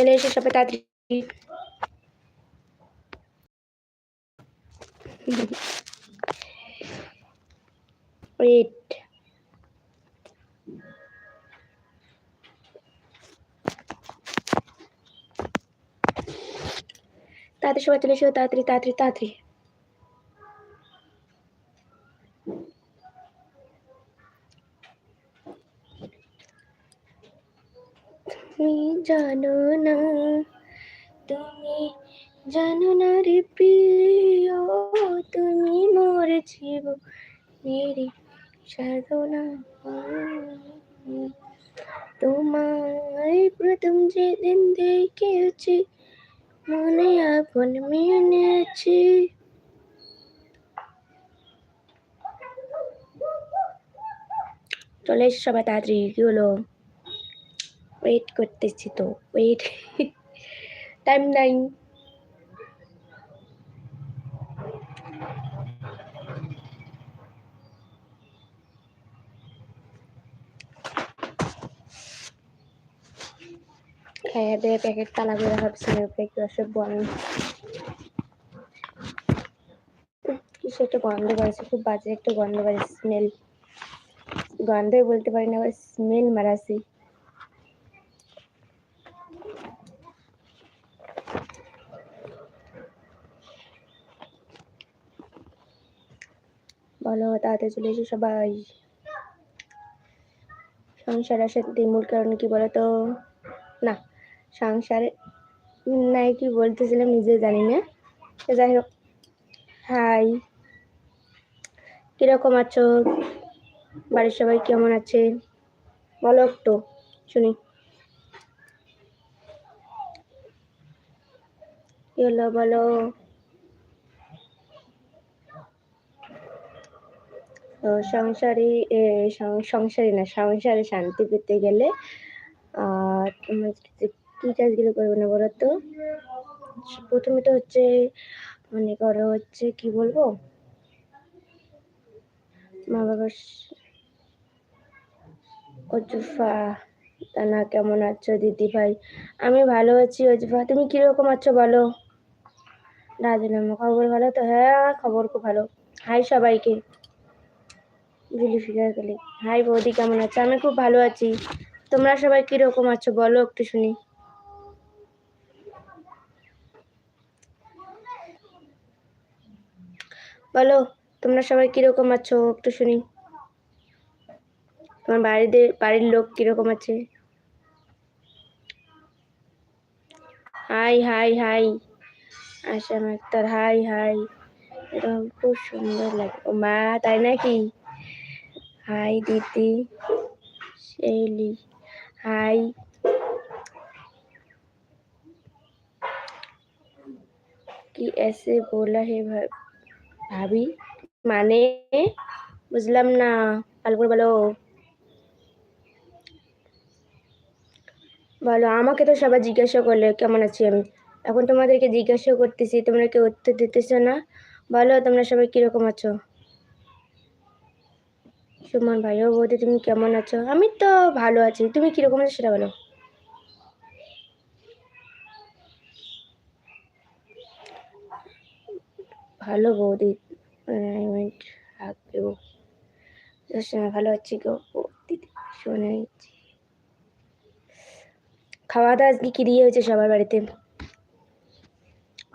চলে এসে সবাই তাড়াতাড়ি ওয়েট তাড়াতাড়ি সবাই চলে এসো তাড়াতাড়ি তাড়াতাড়ি তাড়াতাড়ি তুমি জানো না, তুমি জানো না রে প্রিয়, তুমি মোর জীবনেরি সাধনা তোমায় প্রথম যেদিন দেখেছি, মনে আগুন মেনেছি। চলে সবাই তাড়াতাড়ি, কি হলো? ওয়েট করতেছি তো ওয়েট টাইম নাই খাইয়ে দিয়ে প্যাকেট তালা করে ভাবছি প্যাকেট সব বন্ধ। কিছু একটা গন্ধ বাড়ছে খুব বাজে একটা গন্ধ বাড়ছে স্মেল গন্ধই বলতে পারি না, আবার স্মেল মারাছি। বলো তাড়াতাড়ি চলে এসো সবাই। সংসার সাথে মূল কারণ কি বলতো? না, সংসারে, নাই কি বলতেছিলাম নিজে জানি না। যাই হোক, হাই। কীরকম আছো? বাড়ির সবাই কেমন আছে? বলো একটু, শুনি। কি হলো বলো? সংসারে সংসারে না, সংসারে শান্তি পেতে গেলে কি কাজগুলো করবে না বলো তো প্রথমে তো হচ্ছে, মনে করো হচ্ছে, কি বলব? মা বাবার অজুফা, তানা কেমন আছো দিদি ভাই আমি ভালো আছি অজুফা, তুমি কীরকম আছো বলো? রাজনামা খবর ভালো তো? হ্যাঁ খবর খুব ভালো। হাই সবাইকে। জুলিফিকার গেলে হাই বৌদি, কেমন আছো? আমি খুব ভালো আছি। তোমরা সবাই কীরকম আছো? বলো একটু শুনি। বলো, তোমরা সবাই কীরকম আছো? একটু শুনি। তোমার বাড়িতে, বাড়ির লোক কীরকম আছে? Hi hi hi. Asam Akter, hi hi. এরকম খুব সুন্দর লাগে। ও মা, তাই নাকি? হাই দিদি শেলি হাই কি এসে बोला है भा- ভাবি মানে বুঝলাম না ভালো করে বলো বলো আমাকে তো সবাই জিজ্ঞাসা করলে কেমন আছি আমি এখন তোমাদেরকে জিজ্ঞাসা করতেছি তোমরা কেউ উত্তর দিতেছো না বলো তোমরা সবাই কিরকম আছো সুমন ভাই, ও বৌদি তুমি কেমন আছো? আমি তো ভালো আছি, তুমি কীরকম আছো সেটা বলো। ভালো বৌদি ভালো আছি গো দিদি শুনেছি খাওয়া দাওয়া আজকে কি দিয়ে হয়েছে সবার বাড়িতে?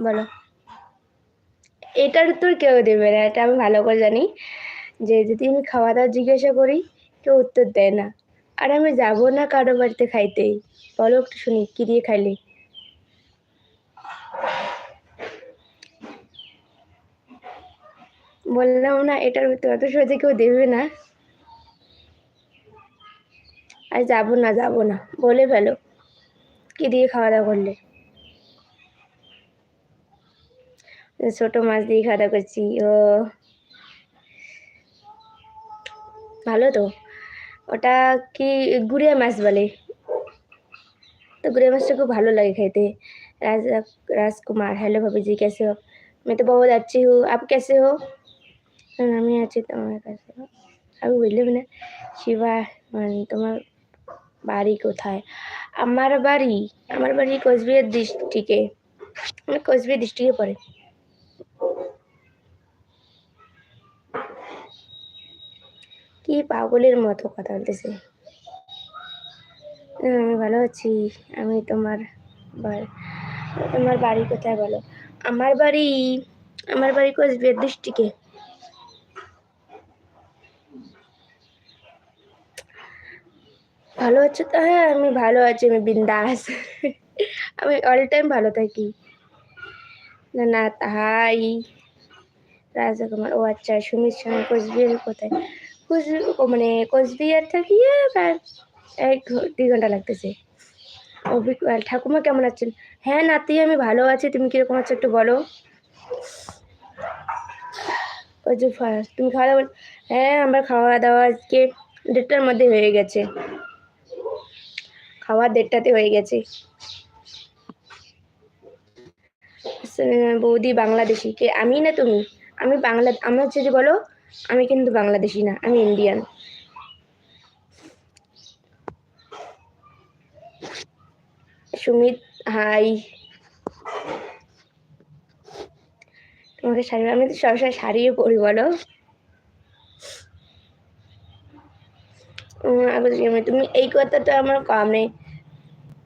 বলো। এটার উত্তর কেউ দেবে না, এটা আমি ভালো করে জানি। যে যদি আমি খাওয়া দাওয়া জিজ্ঞাসা করি, কেউ উত্তর দেয় না। আর আমি যাব না কারও বাড়িতে খাইতেই বলো একটু শুনি, কি দিয়ে খাইলে? বললাম না, এটার উত্তর অত সহজে কেউ দেবে না। আর যাব না যাব না, বলে ফেলো। কি দিয়ে খাওয়া দাওয়া করলে? ছোট মাছ দিয়ে খাওয়া দাওয়া করছি, ও। ভালো তো ওটা কি গুড়িয়া মাছ বলে तो गुड़िया मास्टर को भालो लगे खाते राज राजकुमार हेलो भाभी जी कैसे हो मैं तो बहुत अच्छी हूँ आप कैसे हो আমি আছি তোমার কাছে আমি বললাম না শিবা মানে তোমার বাড়ি কোথায় আমার বাড়ি আমার বাড়ি কোচবিহার ডিস্ট্রিক্টে মানে কোচবিহার ডিস্ট্রিক্টে পড়ে কি পাগলের মতো কথা বলতেছে? আমি ভালো আছি। আমি তোমার তোমার বাড়ি কোথায় বলো? আমার বাড়ি আমার বাড়ি কোচবিহার ডিস্ট্রিক্টে ভালো আছো তো? হ্যাঁ আমি ভালো আছি, আমি বিন্দাস। আমি অল টাইম ভালো থাকি। না না, তাই। রাজাকুমার, ও আচ্ছা সুমিত সঙ্গে কোচবিহার কোথায়? কোচ মানে কোচবিহার থাকি এক দুই ঘণ্টা লাগতেছে। ঠাকুমা কেমন আছেন? হ্যাঁ নাতি, আমি ভালো আছি। তুমি কীরকম আছো একটু বলো। তুমি খাওয়া দাওয়া হ্যাঁ আমার খাওয়া দাওয়া আজকে দেড়টার মধ্যে হয়ে গেছে। খাওয়া দেড়টাতে হয়ে গেছে। বৌদি বাংলাদেশি, কে? আমি না তুমি? আমি বাংলা আমার যদি বলো আমি কিন্তু বাংলাদেশি না, আমি ইন্ডিয়ান সুমিত হাই তোমাকে শাড়ি আমি তো সবসময় শাড়িও পরি, বলো। তুমি এই কথাটা আমার কম মানে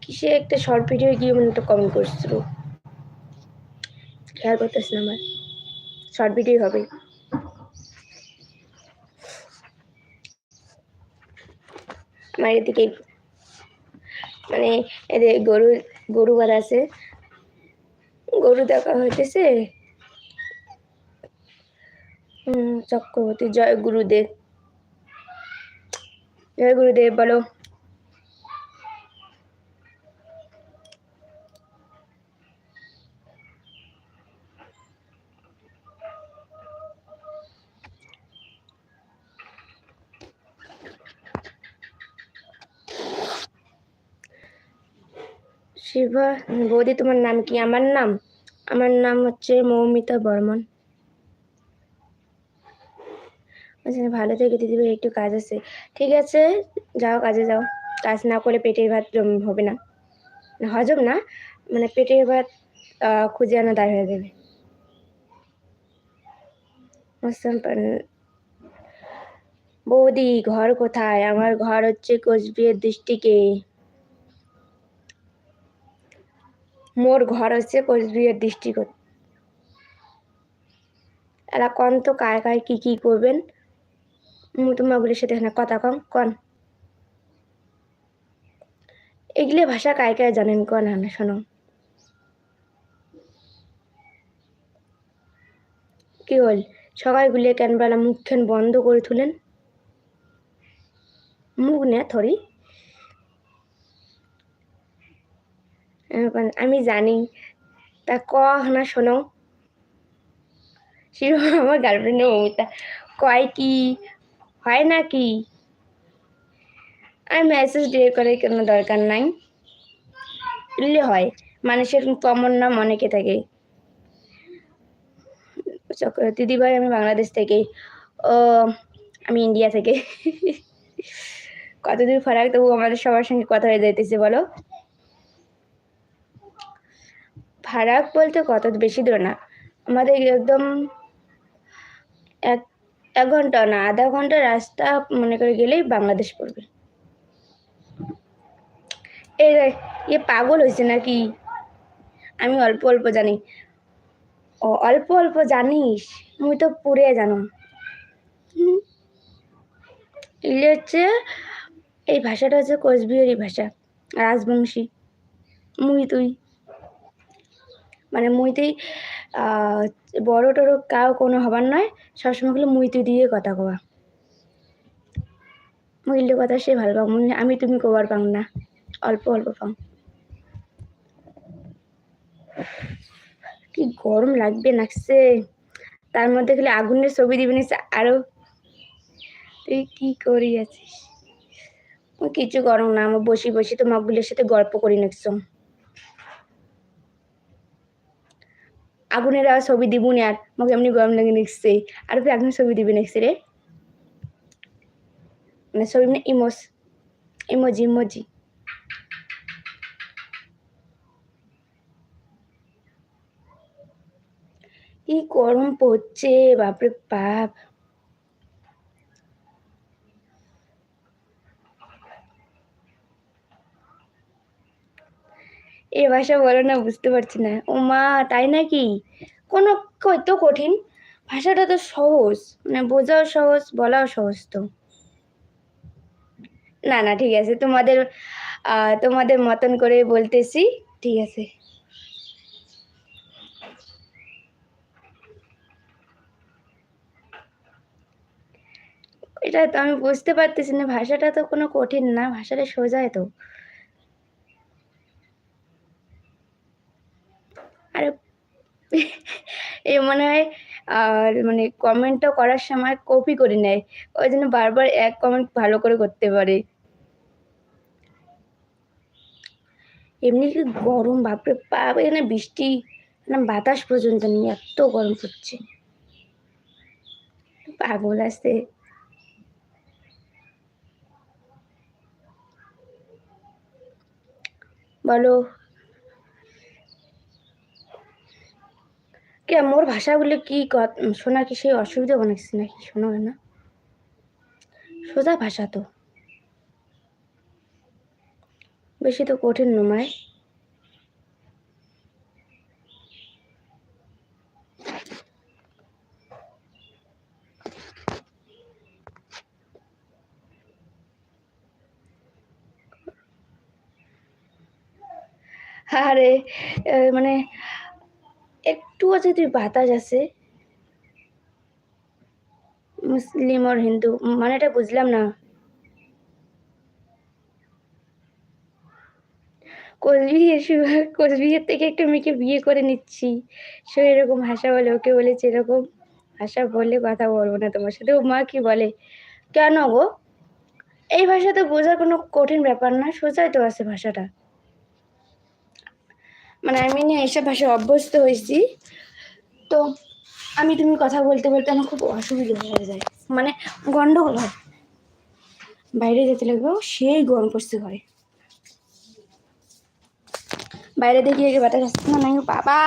কিসে একটা শর্ট ভিডিও গিয়ে মানে একটা কমেন্ট করছিল। খেয়াল করতেছ না আমার। শর্ট ভিডিও হবে। আমার এদিকে মানে এদের গরু গরু বার আছে। গরু দেখা হইতেছে। চক্রবর্তী, জয় গুরুদেব। জয় গুরুদেব, বলো। শিবা বৌদি, তোমার নাম কি? আমার নাম? আমার নাম হচ্ছে মৌমিতা বর্মন। আচ্ছা ভালো থেকে দিদিভাই একটু কাজ আছে। ঠিক আছে, যাও কাজে যাও। কাজ না করে পেটের ভাত হবে না। হজম না মানে পেটের ভাত খুঁজে আনা দায় হয়ে যাবে। বৌদি, ঘর কোথায়? আমার ঘর হচ্ছে কোচবিহার ডিস্ট্রিক্টে। মোর ঘর হচ্ছে কোচবিহার ডিস্ট্রিক্ট এরা কন তো কায় কায় কী কী করবেন? তোমাগুলির সাথে এখানে কথা কম, কন। এগুলি ভাষা কায় কায় জানেন কন হ্যাঁ শোনো। কি হল? সবাইগুলি কেন বেলা মুখখান বন্ধ করে তুলেন। মুখ নে থরি। আমি জানি। তা ক না শোনো। শিব আমার গার্লফ্রেন্ডের মমিতা। কয় কি? হয় না কি? আমি মেসেজ দিয়ে করে কোনো দরকার নাই। দিলে হয়। মানুষের কমন নাম অনেকে থাকে। দিদিভাই আমি বাংলাদেশ থেকে। ও আমি ইন্ডিয়া থেকে। কতদূর ফারাক তবু আমাদের সবার সঙ্গে কথা হয়ে যাইতেছে, বলো। ফারাক বলতে কত? বেশি দূর না। আমাদের একদম এক এক ঘণ্টা না, আধা ঘণ্টা রাস্তা মনে করে গেলেই বাংলাদেশ পড়বে। এই এ পাগল হয়েছে নাকি? আমি অল্প অল্প জানি। ও অল্প অল্প জানিস? মুই তো পুরে জানো। এগুলি হচ্ছে, এই ভাষাটা হচ্ছে কোচবিহারি ভাষা, রাজবংশী। মুই তুই। মানে মুইতেই বড় টড়ো কাউ কোনো হবার নয়। সবসময়গুলো মুই তুই দিয়ে কথা কবা মুইলে কথা সে ভালো পাও আমি তুমি কবার পাও না। অল্প অল্প পাও কি গরম লাগবে নাকছে। তার মধ্যে খালি আগুনের ছবি দিবে নিস আরও? তুই কি করি আছিস কিছু গরম না আমার বসি বসি তো মগগুলোর সাথে গল্প করি নাকছো। আগুনের আর ছবি দিবুনি আর, মোক এমনি গরম লাগে নিচ্ছে আর তুই আগুনের ছবি দিবি নেক্সট রে মানে ছবি মানে ইমোস ইমোজি ইমোজি। কি গরম পড়ছে বাপরে বাপ। এ ভাষা বলো না, বুঝতে পারছি না। ও মা, তাই নাকি? কোনো কত কঠিন। ভাষাটা তো সহজ মানে বোঝাও সহজ, বলাও সহজ তো। না না, ঠিক আছে, তোমাদের তোমাদের মতন করে বলতেছি, ঠিক আছে। এটা তো আমি বুঝতে পারতেছি না, ভাষাটা তো কোনো কঠিন না, ভাষাটা সোজাই তো। আরে এ মনে হয়, আর মানে কমেন্টটা করার সময় কপি করে নেয়। ওই জন্য বারবার এক কমেন্ট ভালো করে করতে পারে। এমনি কি গরম, বাপরে বাপ, এখানে বৃষ্টি না বাতাস পর্যন্ত নেই, এত গরম পড়ছে। পাগল আছে। বলো। কে, মোর ভাষাগুলো কি ক- শোনা কি সেই অসুবিধা বানাচ্ছি নাকি? শোনো না সোজা ভাষা তো। বেশি তো কঠিন নয়। আরে মানে একটুও যদি বাতাস আছে মুসলিম আর হিন্দু মানে এটা বুঝলাম না। কোচবিহার কোচবিহার থেকে একটা মেয়েকে বিয়ে করে নিচ্ছি। সে এরকম ভাষা বলে, ওকে বলেছে এরকম ভাষা বললে কথা বলব না তোমার সাথে। ও মা কি বলে? কেন গো? এই ভাষা তো বোঝার কোনো কঠিন ব্যাপার না, সোজাই তো আছে ভাষাটা। মানে আমি না এইসব ভাষায় অভ্যস্ত হয়েছি। তো আমি তুমি কথা বলতে বলতে আমার খুব অসুবিধা হয়ে যায়। মানে গন্ডগোল হয়। বাইরে যেতে লাগবে সেই গরম পড়ছে ঘরে। বাইরে দেখি আগে বাতাস আসছে। না নাই বাবা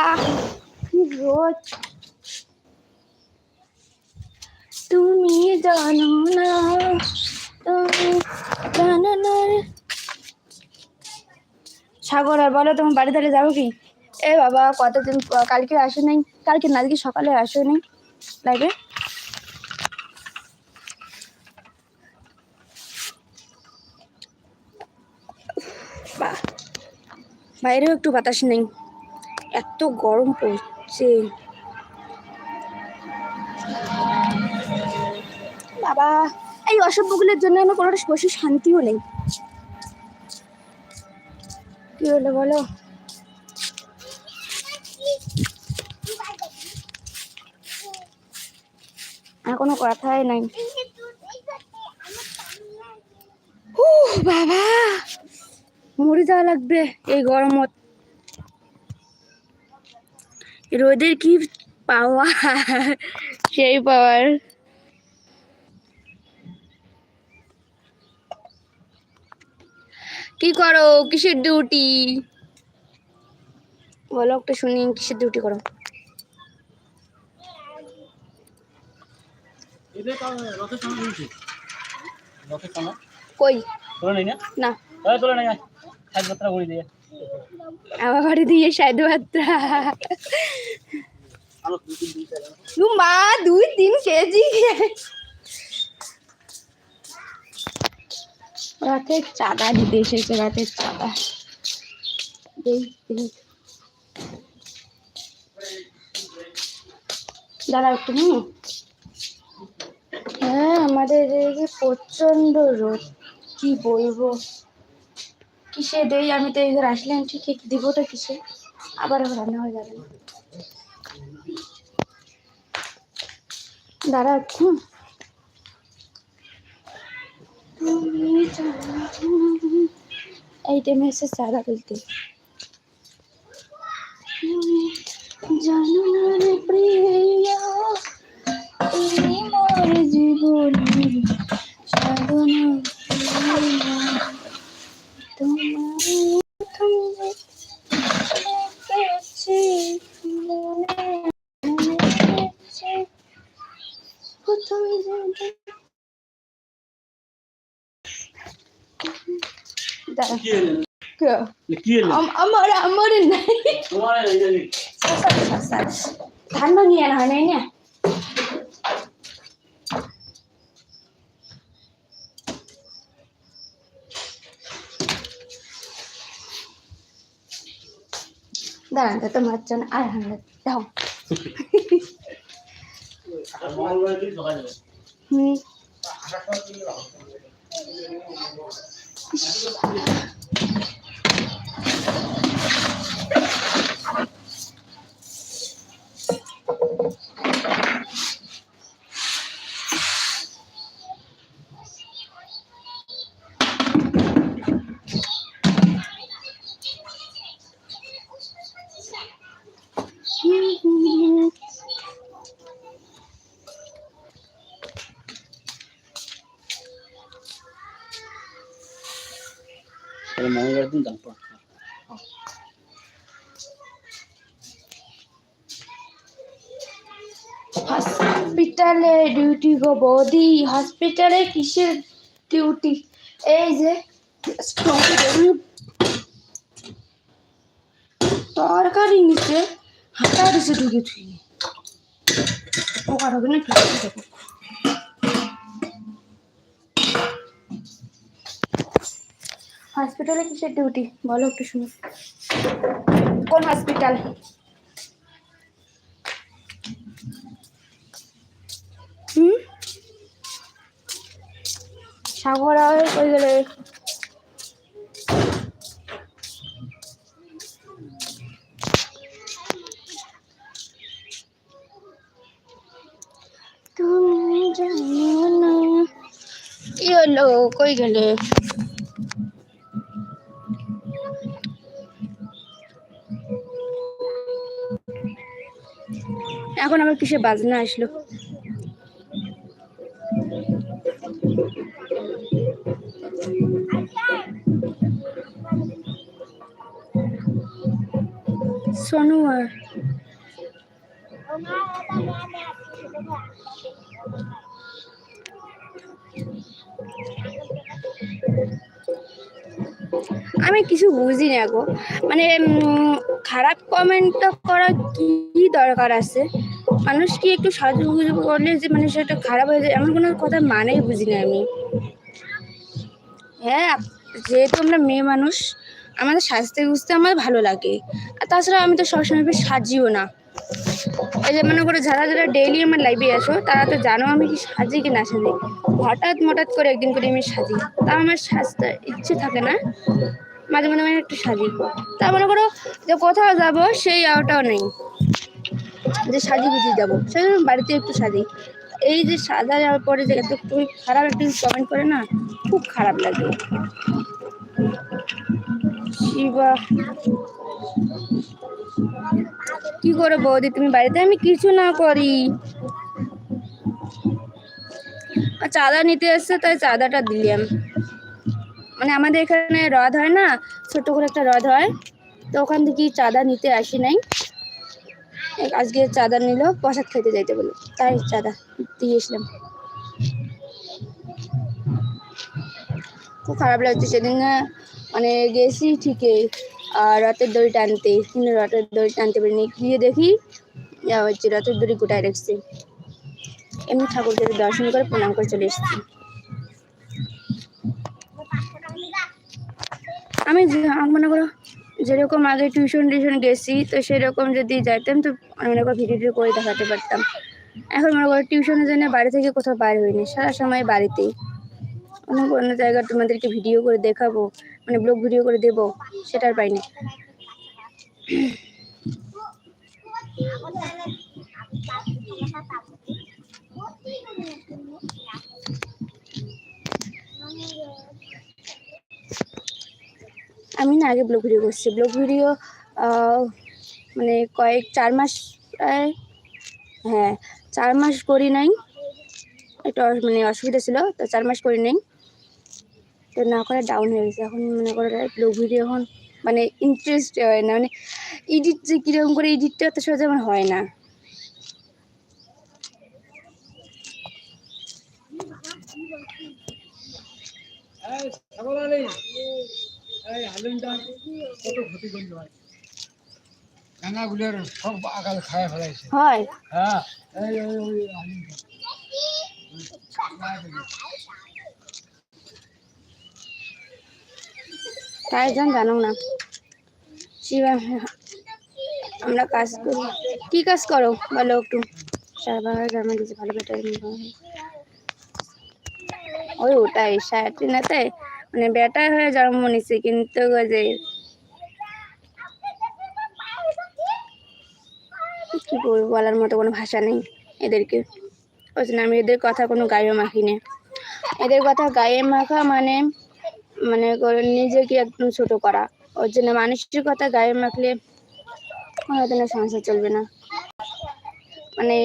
রোদ। তুমি জানো না, তুমি জানো না। সাগর, আর বলো তোমার বাড়ি তাহলে যাব কি? এ বাবা, কতদিন, কালকে আসে নাই? কালকে না, আজকে সকালে আসে নাই। লাগে বাইরেও একটু বাতাস নেই। এত গরম পড়ছে। বাবা, এই অসভ্যগুলোর জন্য আমার কোনো বসে শান্তিও নেই। কি হলো বলো? আর কোনো কথাই নাই। বাবা! মরে যাওয়া লাগবে এই গরমত রোদের কি পাওয়া সেই পাওয়ার। কি করো? কিসের ডিউটি বলো একটু শুনি কিসের ডিউটি করো? কই? না? আমার বাড়ি দিয়ে মা দুই তিন কেজি। রাতের চাঁদা দিতে এসেছে রাতের চাঁদা। দাঁড়াও হুম হ্যাঁ আমাদের এদিকে প্রচণ্ড রোদ, কি বলব? কিসে দেই, আমি তো এখানে আসলাম, ঠিক দিবটা কিসে? আবার রান্না হয়ে যাবে। না দাঁড়া একটু তুমি জানো এই টাইমে এসে চাঁদা তুলতে জানো প্রিয়া। কে? কি এলেন আম- আমার আমার নাই তোমার এই যে ধান ভাঙিয়ে আনা হয় নাই না দাঁড়ান তো তোমার জন্য আর হান্ড্রেড দাও মঙ্গলবার দিন সকালে যাবে হুম হসপিটালে ডিউটি গো বৌদি হসপিটালে কিসের ডিউটি এই যে, তরকারি নিচে হাঁটা দিছে ঢুকে তুই পোকা ঢোকে হসপিটালে কিসের ডিউটি বলো একটু শুনি। কোন হসপিটাল হুম? সাগর আর কই গেলে। তুমি জানো না। হলো, কই গেলে? এখন আমার কিসে বাজনা আসলো? সোনু আর আমি কিছু বুঝি না গো মানে খারাপ কমেন্ট তো করা কি দরকার আছে? মানুষ কি একটু সাজুগুজু করলে যে মানে সেটা খারাপ হয়ে যায়? এমন কোনো কথা মানেই বুঝি না আমি। হ্যাঁ যেহেতু আমরা মেয়ে মানুষ, আমাদের সাজতে বুঝতে আমার ভালো লাগে। আর তাছাড়া আমি তো সবসময় সাজিও না। এই যে মনে করো যারা যারা ডেইলি আমার লাইভে আসো তারা তো জানো আমি কি সাজি কি না সাজি। হঠাৎ মঠাৎ করে একদিন করে আমি সাজি। তা আমার সাজতে ইচ্ছে থাকে না, মাঝে মাঝে আমি একটু সাজি। তা মনে করো যে কোথাও যাব, সেই আওটাও নেই। যে সাজি গুজি যাব। সেই জন্য বাড়িতে একটু সাজি। এই যে সাজা যাওয়ার পরে যে খুবই খারাপ একটু কমেন্ট করে না, খুব খারাপ লাগে। শিবা। কি করে বৌদি, তুমি বাড়িতে? আমি কিছু না করি। চাঁদা নিতে এসছে, তাই চাঁদাটা দিলাম। মানে আমাদের এখানে হ্রদ হয় না, ছোট করে একটা হ্রদ হয়। তো ওখান থেকে চাঁদা নিতে আসি নাই। আজকে চাঁদা নিল, প্রসাদ খেতে যাইতে বলে তাই চাঁদা দিয়ে এসলাম খুব খারাপ লাগছে সেদিন মানে গেছি ঠিকই, আর রথের দড়ি টানতে, কিন্তু রথের দড়ি টানতে পারিনি। গিয়ে দেখি যা হচ্ছে রথের দড়ি গোটায় রাখছে। এমনি ঠাকুরকে দর্শন করে প্রণাম করে চলে এসেছি। আমি মনে করো যেরকম আগে টিউশন টিউশন গেছি, তো সেরকম যদি যাইতাম, তো মনে করো ভিডিও করে দেখাতে পারতাম। এখন মনে করো টিউশনের জন্য বাড়ি থেকে কোথাও বার হইনি, সারা সময় বাড়িতেই। অন্য কোনো জায়গায় তোমাদেরকে ভিডিও করে দেখাবো মানে ব্লগ ভিডিও করে দেবো, সেটা আর পাইনি। আমি না আগে ব্লগ ভিডিও করছি। ব্লগ ভিডিও মানে কয়েক চার মাস হ্যাঁ চার মাস করি নাই। একটু মানে অসুবিধা ছিল, তো চার মাস করি নাই। তো না করে ডাউন হয়ে গেছে। এখন মনে করে ব্লগ ভিডিও এখন মানে ইন্টারেস্ট হয় না মানে এডিট যে কীরকম করে এডিটটা এত সহজে আমার হয় না। এই হালিমটা কত ক্ষতি করতে হয়। রাঙাগুলোর সব আগাল খায় ফেলাইছে। হয়। হ্যাঁ এই ওই ওই হালিমটা। তাই জন জানো না। শিবা আমরা কাজ করি। কি কাজ করো? বলো একটু। সারা জামা দিয়েছে ভালো বেটার ওই ওটাই সাড়ে সায়াটিনাতে মানে বেটার হয়ে জন্ম নিছে কিন্তু যে কি বলব বলার মতো কোনো ভাষা নেই এদেরকে। ওই জন্য আমি এদের কথা কোনো গায়ে মাখি না। এদের কথা গায়ে মাখা মানে মানে নিজেকে একদম ছোট করা। ওর জন্য মানুষের কথা গায়ে মাখলে হয়তো না সংসার চলবে না। মানে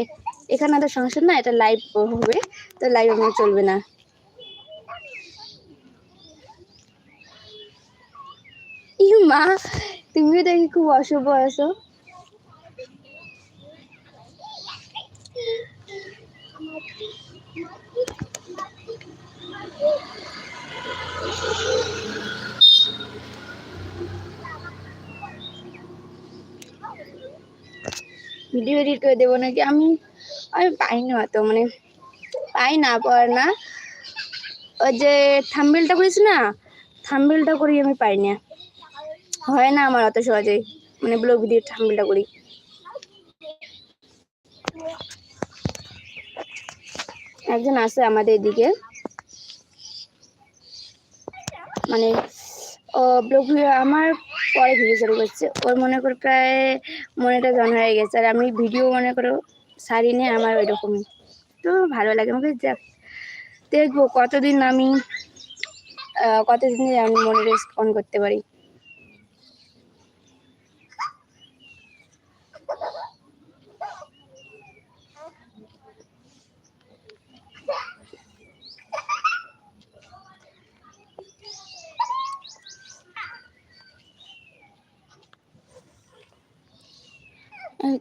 এখানে তো সংসার না, এটা লাইভ হবে। তো লাইভ চলবে না। মা, তুমিও দেখি খুব অশুভ আছো। ভিডিও এডিট করে দেবো নাকি? আমি আমি পাই না অত মানে পাই না, পর না। ওই যে থাম্বেলটা করিস না, থাম্বেলটা করি আমি পাই না। হয় না আমার অত সহজে। মানে ব্লগ ভিডিও থাম্বেলটা করি। একজন আছে আমাদের এদিকে। মানে ও ব্লগ ভিডিও আমার পরে ভিডিও চালু করছে। ওর মনে করে প্রায় মনেটা জন হয়ে গেছে। আর আমি ভিডিও মনে করো সারি নিয়ে আমার ওই রকমই তো ভালো লাগে। আমাকে যাক দেখব কতদিন আমি কতদিন আমি মনে রেস্ট অন করতে পারি।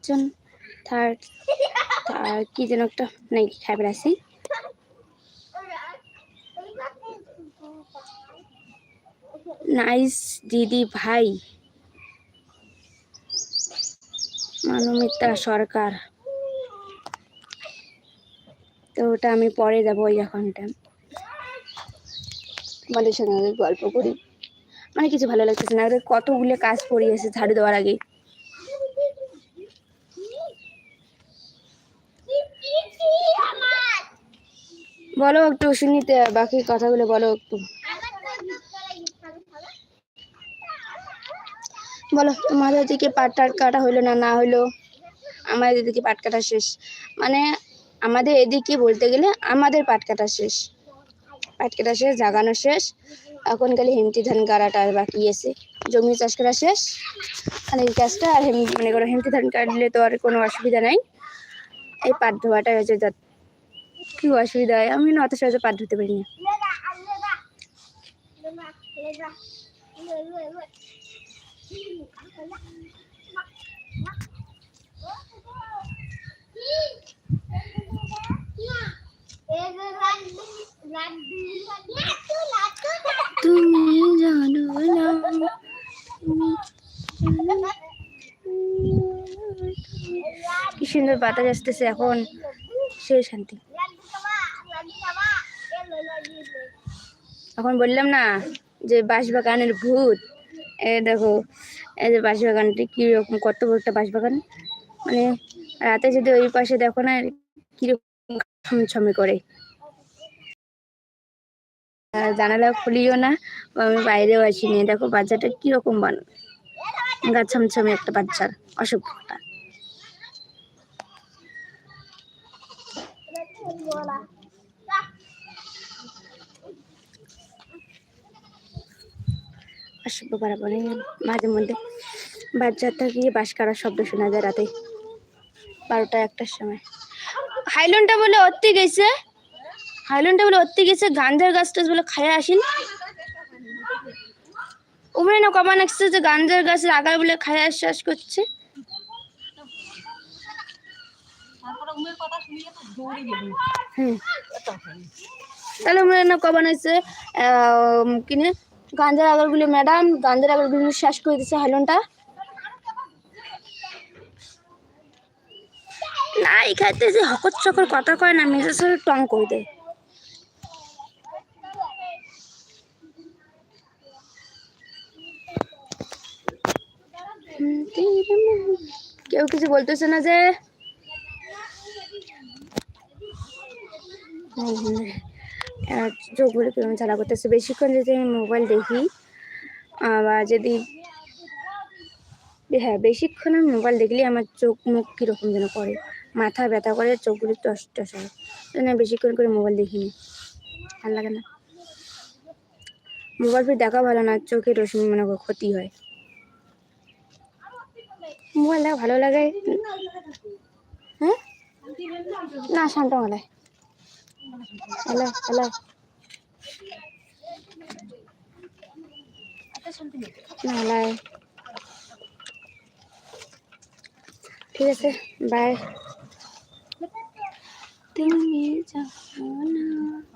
একজন থার্ড কি যেন একটা নাকি খাবার আছে। নাইস দিদি ভাই। মানমিতা সরকার। তো ওটা আমি পরে যাব ওই এখনটা তোমাদের সঙ্গে গল্প করি। মানে কিছু ভালো লাগতেছে না, ওদের কতগুলো কাজ পড়িয়েছে ঝাড়ু দেওয়ার আগে। বলো, একটু শুনিতে বাকি কথাগুলো বলো একটু। বলো, তোমাদের দিকে পাট টাট কাটা হইল না না হইল? আমাদের এদিকে পাট কাটা শেষ। মানে আমাদের এদিকে বলতে গেলে আমাদের পাট কাটা শেষ। পাট কাটা শেষ, জাগানো শেষ। এখন খালি হেমতি ধান গাড়াটা আর বাকি আছে। জমি চাষ করা শেষ। মানে এই কাজটা আর হেম মানে করো হেমতি ধান কাটলে তো আর কোনো অসুবিধা নাই। এই পাট ধোয়াটাই হচ্ছে কি অসুবিধা হয়। আমি অত সহজে পাট ধুতে পারি না। তুমি জানো না কি সুন্দর বাতাস আসতেছে এখন। সেই শান্তি। এখন বললাম না যে বাঁশবাগানের ভূত। এ দেখো, এই যে বাঁশবাগানটি কীরকম কত বড় একটা বাঁশবাগান। মানে রাতে যদি ওই পাশে দেখো না, কীরকম ছমছমে করে। জানালা খুলিও না আমি বাইরেও আসিনি। দেখো, বাচ্চাটা কীরকম বান গা ছমছমে একটা বাচ্চার অসভ্যটা অসভ্য বরাবর মাঝে মধ্যে বাচ্চাটা গিয়ে বাস করার শব্দ শোনা যায় রাতে বারোটা একটার সময়। হাইলনটা বলে অত্তি গেছে। হাইলনটা বলে অত্তি গেছে গাঞ্জার গাছ টাছ বলে খায় আসিন। উমরে না কমান আসছে যে গাঞ্জার গাছের আগার বলে খায় শ্বাস করছে। তাহলে উমরে না কমান আসছে কিনে গাঞ্জার আগরগুলি, ম্যাডাম। গাঞ্জার আগরগুলি শ্বাস করে দিচ্ছে হেলনটা না এখানে যে হকর চকর কথা কয় না মেসেজ টং করে দেয়। কেউ কিছু বলতেছে না যে? চোখগুলো কীরকম জ্বালা করতেছে? বেশিক্ষণ যদি আমি মোবাইল দেখি, আবার যদি হ্যাঁ বেশিক্ষণ আমি মোবাইল দেখলে আমার চোখ মুখ কীরকম যেন করে। মাথা ব্যথা করে চোখগুলি টস টস হয়। আমি বেশিক্ষণ করে মোবাইল দেখিনি। ভালো লাগে না। মোবাইল ফির দেখা ভালো না চোখের রশ্মি মানে ক্ষতি হয়। মোবাইল দেখা ভালো লাগে। হ্যাঁ? না, শান্ত গলায় হ্যালো হ্যালো। নালায় ঠিক আছে বাই। তুমি জানো না।